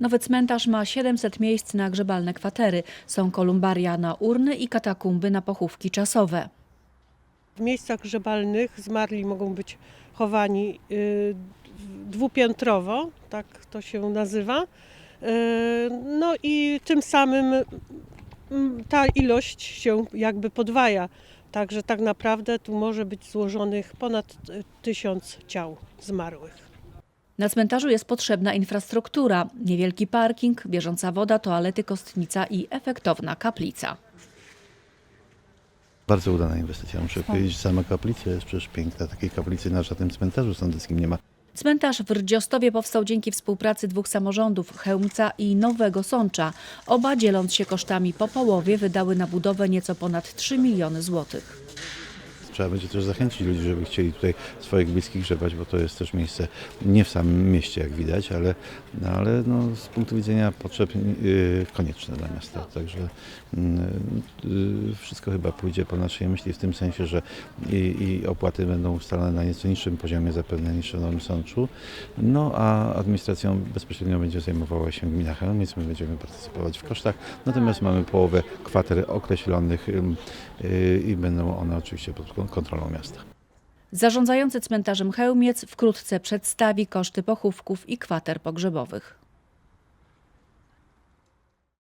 Nowy cmentarz ma 700 miejsc na grzebalne kwatery. Są kolumbaria na urny i katakumby na pochówki czasowe. W miejscach grzebalnych zmarli mogą być chowani y, dwupiętrowo, tak to się nazywa. Y, No i tym samym mm, ta ilość się jakby podwaja. Także tak naprawdę tu może być złożonych ponad tysiąc ciał zmarłych. Na cmentarzu jest potrzebna infrastruktura, niewielki parking, bieżąca woda, toalety, kostnica i efektowna kaplica. Bardzo udana inwestycja, muszę powiedzieć. Sama kaplica jest przecież piękna. Takiej kaplicy na żadnym cmentarzu sądeckim nie ma. Cmentarz w Rdziostowie powstał dzięki współpracy dwóch samorządów, Chełmca i Nowego Sącza. Oba dzieląc się kosztami po połowie wydały na budowę nieco ponad 3 miliony złotych. Trzeba będzie też zachęcić ludzi, żeby chcieli tutaj swoich bliskich grzebać, bo to jest też miejsce nie w samym mieście, jak widać, ale, no, ale no, z punktu widzenia potrzeb yy, konieczne dla miasta. Także yy, wszystko chyba pójdzie po naszej myśli w tym sensie, że i, i opłaty będą ustalane na nieco niższym poziomie zapewne niż w Nowym Sączu, no a administracją bezpośrednio będzie zajmowała się gmina Chełmiec, my będziemy partycypować w kosztach, natomiast mamy połowę kwater określonych yy, i będą one oczywiście pod kontrolą miasta. Zarządzający cmentarzem Chełmiec wkrótce przedstawi koszty pochówków i kwater pogrzebowych.